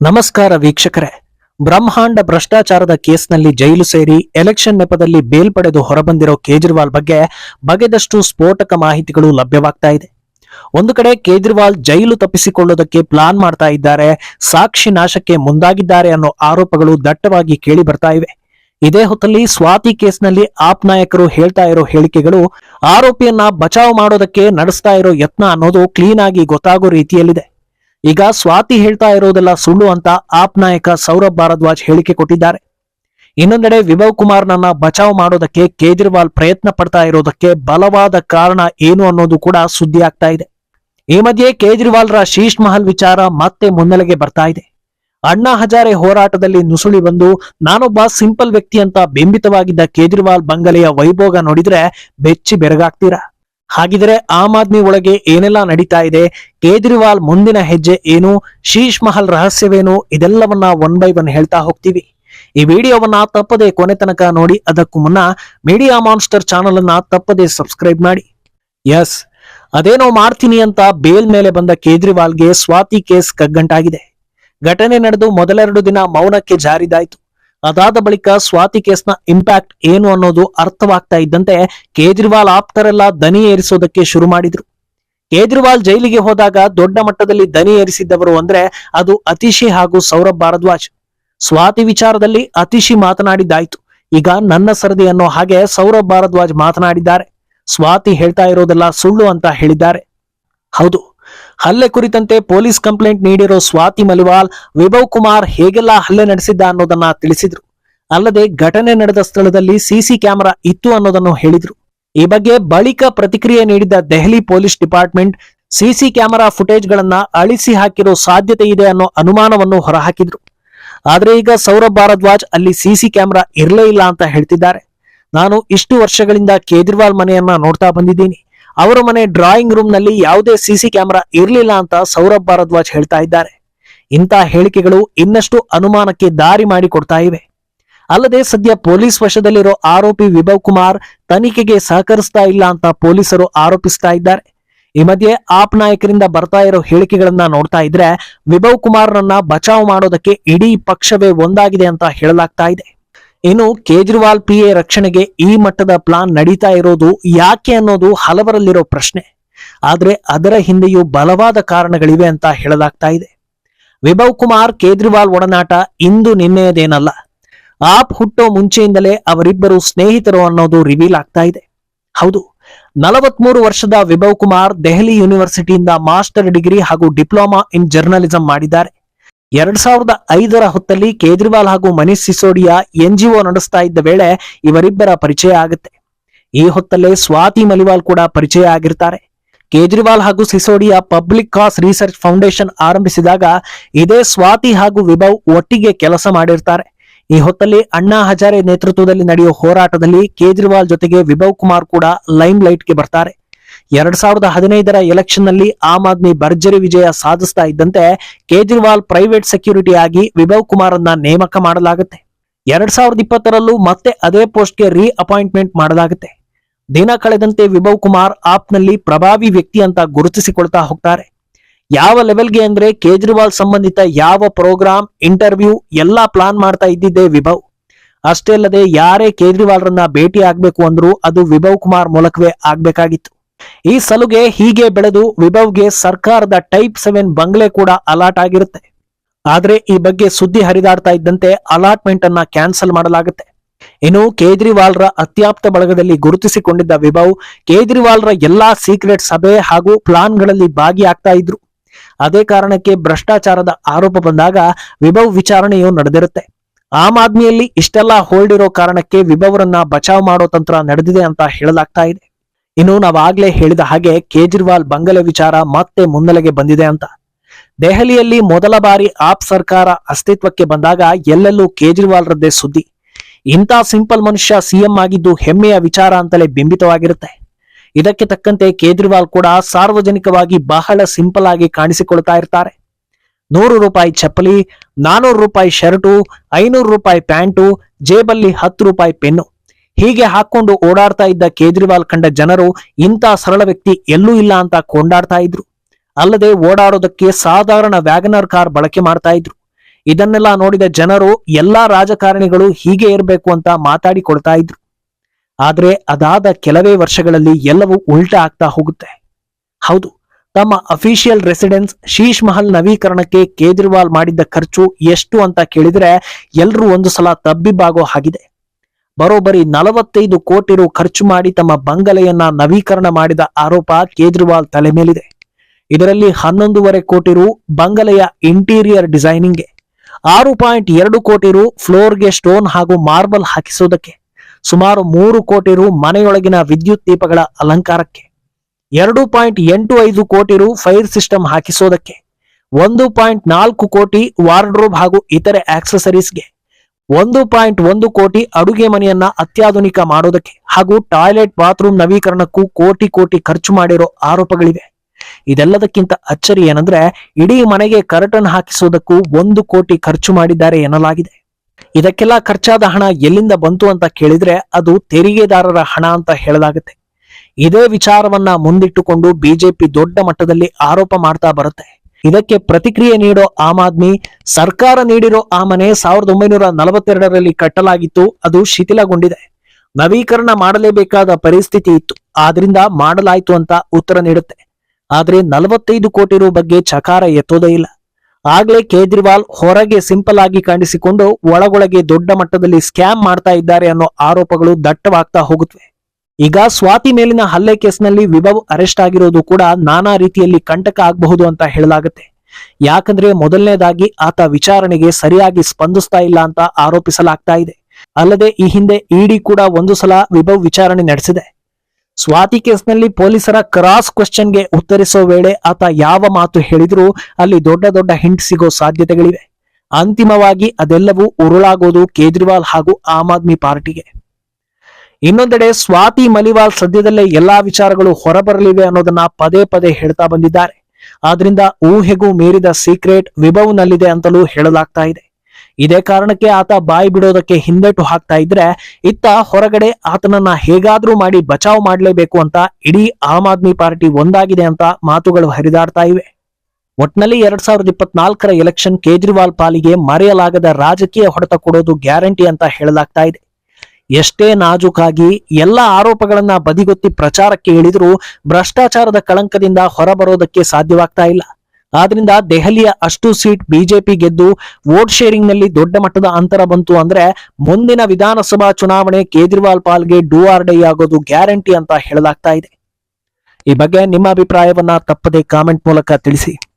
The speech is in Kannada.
ನಮಸ್ಕಾರ ವೀಕ್ಷಕರೇ. ಬ್ರಹ್ಮಾಂಡ ಭ್ರಷ್ಟಾಚಾರದ ಕೇಸ್ನಲ್ಲಿ ಜೈಲು ಸೇರಿ ಎಲೆಕ್ಷನ್ ನೆಪದಲ್ಲಿ ಬೇಲ್ ಪಡೆದು ಹೊರಬಂದಿರೋ ಕೇಜ್ರಿವಾಲ್ ಬಗ್ಗೆ ಬಗೆದಷ್ಟು ಸ್ಫೋಟಕ ಮಾಹಿತಿಗಳು ಲಭ್ಯವಾಗ್ತಾ ಇದೆ. ಒಂದು ಕಡೆ ಕೇಜ್ರಿವಾಲ್ ಜೈಲು ತಪ್ಪಿಸಿಕೊಳ್ಳೋದಕ್ಕೆ ಪ್ಲಾನ್ ಮಾಡ್ತಾ ಇದ್ದಾರೆ, ಸಾಕ್ಷಿ ನಾಶಕ್ಕೆ ಮುಂದಾಗಿದ್ದಾರೆ ಅನ್ನೋ ಆರೋಪಗಳು ದಟ್ಟವಾಗಿ ಕೇಳಿ ಬರ್ತಾ ಇವೆ. ಇದೇ ಹೊತ್ತಲ್ಲಿ ಸ್ವಾತಿ ಕೇಸ್ನಲ್ಲಿ ಆಪ್ ನಾಯಕರು ಹೇಳ್ತಾ ಇರೋ ಹೇಳಿಕೆಗಳು, ಆರೋಪಿಯನ್ನ ಬಚಾವ್ ಮಾಡೋದಕ್ಕೆ ನಡೆಸ್ತಾ ಇರೋ ಯತ್ನ ಅನ್ನೋದು ಕ್ಲೀನ್ ಆಗಿ ಗೊತ್ತಾಗೋ ರೀತಿಯಲ್ಲಿದೆ. ಈಗ ಸ್ವಾತಿ ಹೇಳ್ತಾ ಇರೋದೆಲ್ಲ ಸುಳ್ಳು ಅಂತ ಆಪ್ ನಾಯಕ ಸೌರಭ್ ಭಾರದ್ವಾಜ್ ಹೇಳಿಕೆ ಕೊಟ್ಟಿದ್ದಾರೆ. ಇನ್ನೊಂದೆಡೆ ವಿಭವ್ ಕುಮಾರ್ನನ್ನ ಬಚಾವ್ ಮಾಡೋದಕ್ಕೆ ಕೇಜ್ರಿವಾಲ್ ಪ್ರಯತ್ನ ಪಡ್ತಾ ಇರೋದಕ್ಕೆ ಬಲವಾದ ಕಾರಣ ಏನು ಅನ್ನೋದು ಕೂಡ ಸುದ್ದಿ ಆಗ್ತಾ ಇದೆ. ಈ ಮಧ್ಯೆ ಕೇಜ್ರಿವಾಲ್ರ ಶೀಶ್ ಮಹಲ್ ವಿಚಾರ ಮತ್ತೆ ಮುನ್ನೆಲೆಗೆ ಬರ್ತಾ ಇದೆ. ಅಣ್ಣಾ ಹಜಾರೆ ಹೋರಾಟದಲ್ಲಿ ನುಸುಳಿ ಬಂದು ನಾನೊಬ್ಬ ಸಿಂಪಲ್ ವ್ಯಕ್ತಿ ಅಂತ ಬಿಂಬಿತವಾಗಿದ್ದ ಕೇಜ್ರಿವಾಲ್ ಬಂಗಲೆಯ ವೈಭೋಗ ನೋಡಿದ್ರೆ ಬೆಚ್ಚಿ ಬೆರಗಾಗ್ತೀರಾ? ಹಾಗಿದ್ರೆ ಆಮ್ ಆದ್ಮಿ ಒಳಗೆ ಏನೆಲ್ಲಾ ನಡೀತಾ ಇದೆ? ಕೇಜ್ರಿವಾಲ್ ಮುಂದಿನ ಹೆಜ್ಜೆ ಏನು? ಶೀಶ್ ಮಹಲ್ ರಹಸ್ಯವೇನು? ಇದೆಲ್ಲವನ್ನ ಒನ್ ಬೈ ಒನ್ ಹೇಳ್ತಾ ಹೋಗ್ತೀವಿ. ಈ ವಿಡಿಯೋವನ್ನ ತಪ್ಪದೆ ಕೊನೆ ತನಕ ನೋಡಿ, ಅದಕ್ಕೂ ಮುನ್ನ ಮೀಡಿಯಾ ಮಾನ್ಸ್ಟರ್ ಚಾನಲ್ ಅನ್ನ ತಪ್ಪದೆ ಸಬ್ಸ್ಕ್ರೈಬ್ ಮಾಡಿ. ಎಸ್ ಅದೇನೋ ಮಾಡ್ತೀನಿ ಅಂತ ಬೇಲ್ ಮೇಲೆ ಬಂದ ಕೇಜ್ರಿವಾಲ್ಗೆ ಸ್ವಾತಿ ಕೇಸ್ ಕಗ್ಗಂಟಾಗಿದೆ. ಘಟನೆ ನಡೆದು ಮೊದಲೆರಡು ದಿನ ಮೌನಕ್ಕೆ ಜಾರಿದಾಯ್ತು. ಅದಾದ ಬಳಿಕ ಸ್ವಾತಿ ಕೇಸ್ನ ಇಂಪ್ಯಾಕ್ಟ್ ಏನು ಅನ್ನೋದು ಅರ್ಥವಾಗ್ತಾ ಇದ್ದಂತೆ ಕೇಜ್ರಿವಾಲ್ ಆಪ್ತರೆಲ್ಲ ದನಿ ಏರಿಸೋದಕ್ಕೆ ಶುರು ಮಾಡಿದ್ರು. ಕೇಜ್ರಿವಾಲ್ ಜೈಲಿಗೆ ಹೋದಾಗ ದೊಡ್ಡ ಮಟ್ಟದಲ್ಲಿ ದನಿ ಏರಿಸಿದ್ದವರು ಅಂದ್ರೆ ಅದು ಅತಿಶಿ ಹಾಗೂ ಸೌರಭ್ ಭಾರದ್ವಾಜ್. ಸ್ವಾತಿ ವಿಚಾರದಲ್ಲಿ ಅತಿಶಿ ಮಾತನಾಡಿದ್ದಾಯ್ತು. ಈಗ ನನ್ನ ಸರದಿ ಅನ್ನೋ ಹಾಗೆ ಸೌರಭ್ ಭಾರದ್ವಾಜ್ ಮಾತನಾಡಿದ್ದಾರೆ. ಸ್ವಾತಿ ಹೇಳ್ತಾ ಇರೋದೆಲ್ಲ ಸುಳ್ಳು ಅಂತ ಹೇಳಿದ್ದಾರೆ. ಹೌದು ಹಲ್ಲೆ ಕುರಿತಂತೆ ಪೊಲೀಸ್ ಕಂಪ್ಲೇಂಟ್ ನೀಡಿರೋ ಸ್ವಾತಿ ಮಲಿವಾಲ್, ವಿಭವ್ ಕುಮಾರ್ ಹೇಗೆಲ್ಲ ಹಲ್ಲೆ ನಡೆಸಿದ್ದ ಅನ್ನೋದನ್ನ ತಿಳಿಸಿದ್ರು. ಅಲ್ಲದೆ ಘಟನೆ ನಡೆದ ಸ್ಥಳದಲ್ಲಿ ಸಿಸಿ ಕ್ಯಾಮೆರಾ ಇತ್ತು ಅನ್ನೋದನ್ನು ಹೇಳಿದ್ರು. ಈ ಬಗ್ಗೆ ಬಳಿಕ ಪ್ರತಿಕ್ರಿಯೆ ನೀಡಿದ Delhi police department, CC camera ಫುಟೇಜ್ಗಳನ್ನ ಅಳಿಸಿ ಹಾಕಿರೋ ಸಾಧ್ಯತೆ ಇದೆ ಅನ್ನೋ ಅನುಮಾನವನ್ನು ಹೊರಹಾಕಿದ್ರು. ಆದ್ರೆ ಈಗ ಸೌರಭ್ ಭಾರದ್ವಾಜ್ ಅಲ್ಲಿ ಸಿಸಿ ಕ್ಯಾಮೆರಾ ಇರಲೇ ಇಲ್ಲ ಅಂತ ಹೇಳ್ತಿದ್ದಾರೆ. ನಾನು ಇಷ್ಟು ವರ್ಷಗಳಿಂದ ಕೇಜ್ರಿವಾಲ್ ಮನೆಯನ್ನ ನೋಡ್ತಾ ಬಂದಿದ್ದೀನಿ. ಅವರ ಮನೆ ಡ್ರಾಯಿಂಗ್ ರೂಮ್ನಲ್ಲಿ ಯಾವುದೇ ಸಿಸಿ ಕ್ಯಾಮೆರಾ ಇರಲಿಲ್ಲ ಅಂತ ಸೌರಭ್ ಭಾರದ್ವಾಜ್ ಹೇಳ್ತಾ ಇದ್ದಾರೆ. ಇಂತಹ ಹೇಳಿಕೆಗಳು ಇನ್ನಷ್ಟು ಅನುಮಾನಕ್ಕೆ ದಾರಿ ಮಾಡಿಕೊಡ್ತಾ ಇವೆ. ಅಲ್ಲದೆ ಸದ್ಯ ಪೊಲೀಸ್ ವಶದಲ್ಲಿರೋ ಆರೋಪಿ ವಿಭವ್ ಕುಮಾರ್ ತನಿಖೆಗೆ ಸಹಕರಿಸ್ತಾ ಇಲ್ಲ ಅಂತ ಪೊಲೀಸರು ಆರೋಪಿಸ್ತಾ ಇದ್ದಾರೆ. ಈ ಮಧ್ಯೆ ಆಪ್ ನಾಯಕರಿಂದ ಬರ್ತಾ ಇರೋ ಹೇಳಿಕೆಗಳನ್ನ ನೋಡ್ತಾ ಇದ್ರೆ ವಿಭವ್ ಕುಮಾರ್ನನ್ನ ಬಚಾವ್ ಮಾಡೋದಕ್ಕೆ ಇಡೀ ಪಕ್ಷವೇ ಒಂದಾಗಿದೆ ಅಂತ ಹೇಳಲಾಗ್ತಾ ಇದೆ. ಇನ್ನು ಕೇಜ್ರಿವಾಲ್ ಪಿ ಎ ರಕ್ಷಣೆಗೆ ಈ ಮಟ್ಟದ ಪ್ಲಾನ್ ನಡೀತಾ ಇರೋದು ಯಾಕೆ ಅನ್ನೋದು ಹಲವರಲ್ಲಿರೋ ಪ್ರಶ್ನೆ. ಆದ್ರೆ ಅದರ ಹಿಂದೆಯೂ ಬಲವಾದ ಕಾರಣಗಳಿವೆ ಅಂತ ಹೇಳಲಾಗ್ತಾ ಇದೆ. ವಿಭವ್ ಕುಮಾರ್ ಕೇಜ್ರಿವಾಲ್ ಒಡನಾಟ ಇಂದು ನಿನ್ನೆಯದೇನಲ್ಲ. ಆಪ್ ಹುಟ್ಟೋ ಮುಂಚೆಯಿಂದಲೇ ಅವರಿಬ್ಬರು ಸ್ನೇಹಿತರು ಅನ್ನೋದು ರಿವೀಲ್ ಆಗ್ತಾ ಇದೆ. ಹೌದು, ನಲವತ್ಮೂರು ವರ್ಷದ ವಿಭವ್ ಕುಮಾರ್ ದೆಹಲಿ ಯೂನಿವರ್ಸಿಟಿಯಿಂದ ಮಾಸ್ಟರ್ ಡಿಗ್ರಿ ಹಾಗೂ ಡಿಪ್ಲೊಮಾ ಇನ್ ಜರ್ನಲಿಸಂ ಮಾಡಿದ್ದಾರೆ. ಎರಡ್ ಸಾವಿರದ ಐದರ ಹೊತ್ತಲ್ಲಿ ಕೇಜ್ರಿವಾಲ್ ಹಾಗೂ ಮನೀಶ್ ಸಿಸೋಡಿಯಾ ಎನ್ಜಿಒ ನಡೆಸ್ತಾ ಇದ್ದ ವೇಳೆ ಇವರಿಬ್ಬರ ಪರಿಚಯ ಆಗುತ್ತೆ. ಈ ಹೊತ್ತಲ್ಲೇ ಸ್ವಾತಿ ಮಲಿವಾಲ್ ಕೂಡ ಪರಿಚಯ ಆಗಿರ್ತಾರೆ. ಕೇಜ್ರಿವಾಲ್ ಹಾಗೂ Sisodia public cause research foundation ಆರಂಭಿಸಿದಾಗ ಇದೇ ಸ್ವಾತಿ ಹಾಗೂ ವಿಭವ್ ಒಟ್ಟಿಗೆ ಕೆಲಸ ಮಾಡಿರ್ತಾರೆ. ಈ ಹೊತ್ತಲ್ಲಿ ಅಣ್ಣಾ ಹಜಾರೆ ನೇತೃತ್ವದಲ್ಲಿ ನಡೆಯುವ ಹೋರಾಟದಲ್ಲಿ ಕೇಜ್ರಿವಾಲ್ ಜೊತೆಗೆ ವಿಭವ್ ಕುಮಾರ್ ಕೂಡ ಲೈಮ್ ಲೈಟ್ಗೆ ಬರ್ತಾರೆ. ಎರಡ್ ಸಾವಿರದ ಹದಿನೈದರ ಎಲೆಕ್ಷನ್ನಲ್ಲಿ ಆಮ್ ಆದ್ಮಿ ಭರ್ಜರಿ ವಿಜಯ ಸಾಧಿಸ್ತಾ ಇದ್ದಂತೆ ಕೇಜ್ರಿವಾಲ್ ಪ್ರೈವೇಟ್ ಸೆಕ್ಯೂರಿಟಿ ಆಗಿ ವಿಭವ್ ಕುಮಾರ್ ಅನ್ನ ನೇಮಕ ಮಾಡಲಾಗುತ್ತೆ. ಎರಡ್ ಸಾವಿರದ ಇಪ್ಪತ್ತರಲ್ಲೂ ಮತ್ತೆ ಅದೇ ಪೋಸ್ಟ್ಗೆ ರೀ ಅಪಾಯಿಂಟ್ಮೆಂಟ್ ಮಾಡಲಾಗುತ್ತೆ. ದಿನ ಕಳೆದಂತೆ ವಿಭವ್ ಕುಮಾರ್ ಆಪ್ನಲ್ಲಿ ಪ್ರಭಾವಿ ವ್ಯಕ್ತಿ ಅಂತ ಗುರುತಿಸಿಕೊಳ್ತಾ ಹೋಗ್ತಾರೆ. ಯಾವ ಲೆವೆಲ್ಗೆ ಅಂದ್ರೆ ಕೇಜ್ರಿವಾಲ್ ಸಂಬಂಧಿತ ಯಾವ ಪ್ರೋಗ್ರಾಮ್ ಇಂಟರ್ವ್ಯೂ, ಎಲ್ಲಾ ಪ್ಲಾನ್ ಮಾಡ್ತಾ ಇದ್ದಿದ್ದೆ ವಿಭವ್. ಅಷ್ಟೇ ಅಲ್ಲದೆ ಯಾರೇ ಕೇಜ್ರಿವಾಲ್ರನ್ನ ಭೇಟಿ ಆಗ್ಬೇಕು ಅಂದ್ರೂ ಅದು ವಿಭವ್ ಕುಮಾರ್ ಮೂಲಕವೇ ಆಗ್ಬೇಕಾಗಿತ್ತು. ಈ ಸಲುಗೆ ಹೀಗೆ ಬೆಳೆದು ವಿಭವ್ಗೆ ಸರ್ಕಾರದ ಟೈಪ್ ಸೆವೆನ್ ಬಂಗ್ಲೆ ಕೂಡ ಅಲಾಟ್ ಆಗಿರುತ್ತೆ. ಆದ್ರೆ ಈ ಬಗ್ಗೆ ಸುದ್ದಿ ಹರಿದಾಡ್ತಾ ಇದ್ದಂತೆ ಅಲಾಟ್ಮೆಂಟ್ ಅನ್ನ ಕ್ಯಾನ್ಸಲ್ ಮಾಡಲಾಗುತ್ತೆ. ಇನ್ನು ಕೇಜ್ರಿವಾಲ್ರ ಅತ್ಯಾಪ್ತ ಬಳಗದಲ್ಲಿ ಗುರುತಿಸಿಕೊಂಡಿದ್ದ ವಿಭವ್ ಕೇಜ್ರಿವಾಲ್ರ ಎಲ್ಲಾ ಸೀಕ್ರೆಟ್ ಸಭೆ ಹಾಗೂ ಪ್ಲಾನ್ಗಳಲ್ಲಿ ಭಾಗಿಯಾಗ್ತಾ ಇದ್ರು. ಅದೇ ಕಾರಣಕ್ಕೆ ಭ್ರಷ್ಟಾಚಾರದ ಆರೋಪ ಬಂದಾಗ ವಿಭವ್ ವಿಚಾರಣೆಯು ನಡೆದಿರುತ್ತೆ. ಆಮ್ ಆದ್ಮಿಯಲ್ಲಿ ಇಷ್ಟೆಲ್ಲ ಹೋಲ್ಡ್ ಇರೋ ಕಾರಣಕ್ಕೆ ವಿಭವ್ರನ್ನ ಬಚಾವ್ ಮಾಡೋ ತಂತ್ರ ನಡೆದಿದೆ ಅಂತ ಹೇಳಲಾಗ್ತಾ ಇದೆ. ಇನ್ನು ನಾವಾಗ್ಲೇ ಹೇಳಿದ ಹಾಗೆ ಕೇಜ್ರಿವಾಲ್ ಬಂಗಲೆ ವಿಚಾರ ಮತ್ತೆ ಮುನ್ನೆಲೆಗೆ ಬಂದಿದೆ ಅಂತ. ದೆಹಲಿಯಲ್ಲಿ ಮೊದಲ ಬಾರಿ ಆಪ್ ಸರ್ಕಾರ ಅಸ್ತಿತ್ವಕ್ಕೆ ಬಂದಾಗ ಎಲ್ಲೆಲ್ಲೂ ಕೇಜ್ರಿವಾಲ್ರದ್ದೇ ಸುದ್ದಿ. ಇಂಥ ಸಿಂಪಲ್ ಮನುಷ್ಯ ಸಿಎಂ ಆಗಿದ್ದು ಹೆಮ್ಮೆಯ ವಿಚಾರ ಅಂತಲೇ ಬಿಂಬಿತವಾಗಿರುತ್ತೆ. ಇದಕ್ಕೆ ತಕ್ಕಂತೆ ಕೇಜ್ರಿವಾಲ್ ಕೂಡ ಸಾರ್ವಜನಿಕವಾಗಿ ಬಹಳ ಸಿಂಪಲ್ ಆಗಿ ಕಾಣಿಸಿಕೊಳ್ತಾ ಇರ್ತಾರೆ. ನೂರು ರೂಪಾಯಿ ಚಪ್ಪಲಿ, ನಾನೂರು ರೂಪಾಯಿ ಶರ್ಟು, ಐನೂರು ರೂಪಾಯಿ ಪ್ಯಾಂಟು, ಜೇಬಲ್ಲಿ ಹತ್ತು ರೂಪಾಯಿ ಪೆನ್ನು. ಹೀಗೆ ಹಾಕೊಂಡು ಓಡಾಡ್ತಾ ಇದ್ದ ಕೇಜ್ರಿವಾಲ್ ಕಂಡ ಜನರು ಇಂಥ ಸರಳ ವ್ಯಕ್ತಿ ಎಲ್ಲೂ ಇಲ್ಲ ಅಂತ ಕೊಂಡಾಡ್ತಾ ಇದ್ರು. ಅಲ್ಲದೆ ಓಡಾಡೋದಕ್ಕೆ ಸಾಧಾರಣ ವ್ಯಾಗನರ್ ಕಾರ್ ಬಳಕೆ ಮಾಡ್ತಾ ಇದ್ರು. ಇದನ್ನೆಲ್ಲ ನೋಡಿದ ಜನರು ಎಲ್ಲಾ ರಾಜಕಾರಣಿಗಳು ಹೀಗೆ ಇರಬೇಕು ಅಂತ ಮಾತಾಡಿಕೊಳ್ತಾ ಇದ್ರು. ಆದ್ರೆ ಅದಾದ ಕೆಲವೇ ವರ್ಷಗಳಲ್ಲಿ ಎಲ್ಲವೂ ಉಲ್ಟಾ ಆಗ್ತಾ ಹೋಗುತ್ತೆ. ಹೌದು, ತಮ್ಮ ಅಫಿಷಿಯಲ್ ರೆಸಿಡೆನ್ಸ್ ಶೀಶ್ ಮಹಲ್ ನವೀಕರಣಕ್ಕೆ ಕೇಜ್ರಿವಾಲ್ ಮಾಡಿದ್ದ ಖರ್ಚು ಎಷ್ಟು ಅಂತ ಕೇಳಿದ್ರೆ ಎಲ್ರೂ ಒಂದು ಸಲ ತಬ್ಬಿಬ್ಬಾಗೋ ಹಾಗಿದೆ. ಬರೋಬ್ಬರಿ ನಲವತ್ತೈದು ಕೋಟಿ ರು ಖರ್ಚು ಮಾಡಿ ತಮ್ಮ ಬಂಗಲೆಯನ್ನ ನವೀಕರಣ ಮಾಡಿದ ಆರೋಪ ಕೇಜ್ರಿವಾಲ್ ತಲೆ ಮೇಲಿದೆ. ಇದರಲ್ಲಿ ಹನ್ನೊಂದೂವರೆ ಕೋಟಿ ರು ಬಂಗಲೆಯ ಇಂಟೀರಿಯರ್ ಡಿಸೈನಿಂಗ್ಗೆ, ಆರು ಪಾಯಿಂಟ್ ಎರಡು ಕೋಟಿ ರು ಫ್ಲೋರ್ಗೆ ಸ್ಟೋನ್ ಹಾಗೂ ಮಾರ್ಬಲ್ ಹಾಕಿಸೋದಕ್ಕೆ, ಸುಮಾರು ಮೂರು ಕೋಟಿ ರು ಮನೆಯೊಳಗಿನ ವಿದ್ಯುತ್ ದೀಪಗಳ ಅಲಂಕಾರಕ್ಕೆ, ಎರಡು ಪಾಯಿಂಟ್ ಎಂಟು ಐದು ಕೋಟಿ ರು ಫೈರ್ ಸಿಸ್ಟಮ್ ಹಾಕಿಸೋದಕ್ಕೆ, ಒಂದು ಪಾಯಿಂಟ್ ನಾಲ್ಕು ಕೋಟಿ ವಾರ್ಡ್ರೋಬ್ ಹಾಗೂ ಇತರೆ ಆಕ್ಸೆಸರೀಸ್ಗೆ ಒಂದು ಪಾಯಿಂಟ್ ಒಂದು ಕೋಟಿ ಅಡುಗೆ ಮನೆಯನ್ನ ಅತ್ಯಾಧುನಿಕ ಮಾಡೋದಕ್ಕೆ ಹಾಗೂ ಟಾಯ್ಲೆಟ್, ಬಾತ್ರೂಮ್ ನವೀಕರಣಕ್ಕೂ ಕೋಟಿ ಕೋಟಿ ಖರ್ಚು ಮಾಡಿರೋ ಆರೋಪಗಳಿವೆ. ಇದೆಲ್ಲದಕ್ಕಿಂತ ಅಚ್ಚರಿ ಏನಂದ್ರೆ, ಇಡೀ ಮನೆಗೆ ಕರ್ಟನ್ ಹಾಕಿಸೋದಕ್ಕೂ ಒಂದು ಕೋಟಿ ಖರ್ಚು ಮಾಡಿದ್ದಾರೆ ಎನ್ನಲಾಗಿದೆ. ಇದಕ್ಕೆಲ್ಲ ಖರ್ಚಾದ ಹಣ ಎಲ್ಲಿಂದ ಬಂತು ಅಂತ ಕೇಳಿದ್ರೆ ಅದು ತೆರಿಗೆದಾರರ ಹಣ ಅಂತ ಹೇಳಲಾಗುತ್ತೆ. ಇದೇ ವಿಚಾರವನ್ನ ಮುಂದಿಟ್ಟುಕೊಂಡು ಬಿಜೆಪಿ ದೊಡ್ಡ ಮಟ್ಟದಲ್ಲಿ ಆರೋಪ ಮಾಡ್ತಾ ಬರುತ್ತೆ. ಇದಕ್ಕೆ ಪ್ರತಿಕ್ರಿಯೆ ನೀಡೋ ಆಮ್ ಆದ್ಮಿ, ಸರ್ಕಾರ ನೀಡಿರೋ ಆ ಮನೆ ಸಾವಿರದ ಒಂಬೈನೂರ ನಲವತ್ತೆರಡರಲ್ಲಿ ಕಟ್ಟಲಾಗಿತ್ತು, ಅದು ಶಿಥಿಲಗೊಂಡಿದೆ. ನವೀಕರಣ ಮಾಡಲೇಬೇಕಾದ ಪರಿಸ್ಥಿತಿ ಇತ್ತು, ಆದ್ರಿಂದ ಮಾಡಲಾಯ್ತು ಅಂತ ಉತ್ತರ ನೀಡುತ್ತೆ. ಆದ್ರೆ ನಲವತ್ತೈದು ಕೋಟಿ ರು ಬಗ್ಗೆ ಚಕಾರ ಎತ್ತೋದೇ ಇಲ್ಲ. ಆಗ್ಲೇ ಕೇಜ್ರಿವಾಲ್ ಹೊರಗೆ ಸಿಂಪಲ್ ಆಗಿ ಕಾಣಿಸಿಕೊಂಡು ಒಳಗೊಳಗೆ ದೊಡ್ಡ ಮಟ್ಟದಲ್ಲಿ ಸ್ಕ್ಯಾಮ್ ಮಾಡ್ತಾ ಇದ್ದಾರೆ ಅನ್ನೋ ಆರೋಪಗಳು ದಟ್ಟವಾಗ್ತಾ ಹೋಗುತ್ತವೆ ಈಗ ಸ್ವಾತಿ ಮೇಲಿನ ಹಲ್ಲೆ ಕೇಸ್ನಲ್ಲಿ ವಿಭವ್ ಅರೆಸ್ಟ್ ಆಗಿರೋದು ಕೂಡ ನಾನಾ ರೀತಿಯಲ್ಲಿ ಕಂಟಕ ಆಗಬಹುದು ಅಂತ ಹೇಳಲಾಗುತ್ತೆ. ಯಾಕಂದ್ರೆ ಮೊದಲನೇದಾಗಿ ಆತ ವಿಚಾರಣೆಗೆ ಸರಿಯಾಗಿ ಸ್ಪಂದಿಸ್ತಾ ಇಲ್ಲ ಅಂತ ಆರೋಪಿಸಲಾಗ್ತಾ ಇದೆ. ಅಲ್ಲದೆ ಈ ಹಿಂದೆ ಇಡಿ ಕೂಡ ಒಂದು ಸಲ ವಿಭವ್ ವಿಚಾರಣೆ ನಡೆಸಿದೆ. ಸ್ವಾತಿ ಕೇಸ್ನಲ್ಲಿ ಪೊಲೀಸರ ಕ್ರಾಸ್ ಕ್ವಶನ್ಗೆ ಉತ್ತರಿಸೋ ವೇಳೆ ಆತ ಯಾವ ಮಾತು ಹೇಳಿದ್ರೂ ಅಲ್ಲಿ ದೊಡ್ಡ ದೊಡ್ಡ ಹಿಂಟ್ ಸಿಗೋ ಸಾಧ್ಯತೆಗಳಿವೆ. ಅಂತಿಮವಾಗಿ ಅದೆಲ್ಲವೂ ಉರುಳಾಗೋದು ಕೇಜ್ರಿವಾಲ್ ಹಾಗೂ ಆಮ್ ಆದ್ಮಿ ಪಾರ್ಟಿಗೆ. ಇನ್ನೊಂದೆಡೆ ಸ್ವಾತಿ ಮಲಿವಾಲ್ ಸದ್ಯದಲ್ಲೇ ಎಲ್ಲಾ ವಿಚಾರಗಳು ಹೊರಬರಲಿವೆ ಅನ್ನೋದನ್ನ ಪದೇ ಪದೇ ಹೇಳ್ತಾ ಬಂದಿದ್ದಾರೆ. ಆದ್ರಿಂದ ಊಹೆಗೂ ಮೀರಿದ ಸೀಕ್ರೆಟ್ ವಿಭವ್ನಲ್ಲಿದೆ ಅಂತಲೂ ಹೇಳಲಾಗ್ತಾ ಇದೆ. ಇದೇ ಕಾರಣಕ್ಕೆ ಆತ ಬಾಯಿ ಬಿಡೋದಕ್ಕೆ ಹಿಂದೆಟು ಹಾಕ್ತಾ ಇದ್ರೆ, ಇತ್ತ ಹೊರಗಡೆ ಆತನನ್ನ ಹೇಗಾದ್ರೂ ಮಾಡಿ ಬಚಾವ್ ಮಾಡಲೇಬೇಕು ಅಂತ ಇಡೀ ಆಮ್ ಆದ್ಮಿ ಪಾರ್ಟಿ ಒಂದಾಗಿದೆ ಅಂತ ಮಾತುಗಳು ಹರಿದಾಡ್ತಾ ಇವೆ. ಒಟ್ನಲ್ಲಿ ಎರಡ್ ಸಾವಿರದ ಇಪ್ಪತ್ನಾಲ್ಕರ ಎಲೆಕ್ಷನ್ ಕೇಜ್ರಿವಾಲ್ ಪಾಲಿಗೆ ಮರೆಯಲಾಗದ ರಾಜಕೀಯ ಹೊಡೆತ ಕೊಡೋದು ಗ್ಯಾರಂಟಿ ಅಂತ ಹೇಳಲಾಗ್ತಾ ಇದೆ. ಎಷ್ಟೇ ನಾಜುಕಾಗಿ ಎಲ್ಲ ಆರೋಪಗಳನ್ನ ಬದಿಗೊತ್ತಿ ಪ್ರಚಾರಕ್ಕೆ ಇಳಿದರೂ ಭ್ರಷ್ಟಾಚಾರದ ಕಳಂಕದಿಂದ ಹೊರಬರೋದಕ್ಕೆ ಸಾಧ್ಯವಾಗ್ತಾ ಇಲ್ಲ. ಆದ್ರಿಂದ ದೆಹಲಿಯ ಅಷ್ಟು ಸೀಟ್ ಬಿಜೆಪಿ ಗೆದ್ದು ವೋಟ್ ಶೇರಿಂಗ್ನಲ್ಲಿ ದೊಡ್ಡ ಮಟ್ಟದ ಅಂತರ ಬಂತು ಅಂದ್ರೆ ಮುಂದಿನ ವಿಧಾನಸಭಾ ಚುನಾವಣೆ ಕೇಜ್ರಿವಾಲ್ ಪಾಲ್ಗೆ ಡೂ ಆರ್ ಡೈ ಆಗೋದು ಗ್ಯಾರಂಟಿ ಅಂತ ಹೇಳಲಾಗ್ತಾ ಇದೆ. ಈ ಬಗ್ಗೆ ನಿಮ್ಮ ಅಭಿಪ್ರಾಯವನ್ನ ತಪ್ಪದೆ ಕಾಮೆಂಟ್ ಮೂಲಕ ತಿಳಿಸಿ.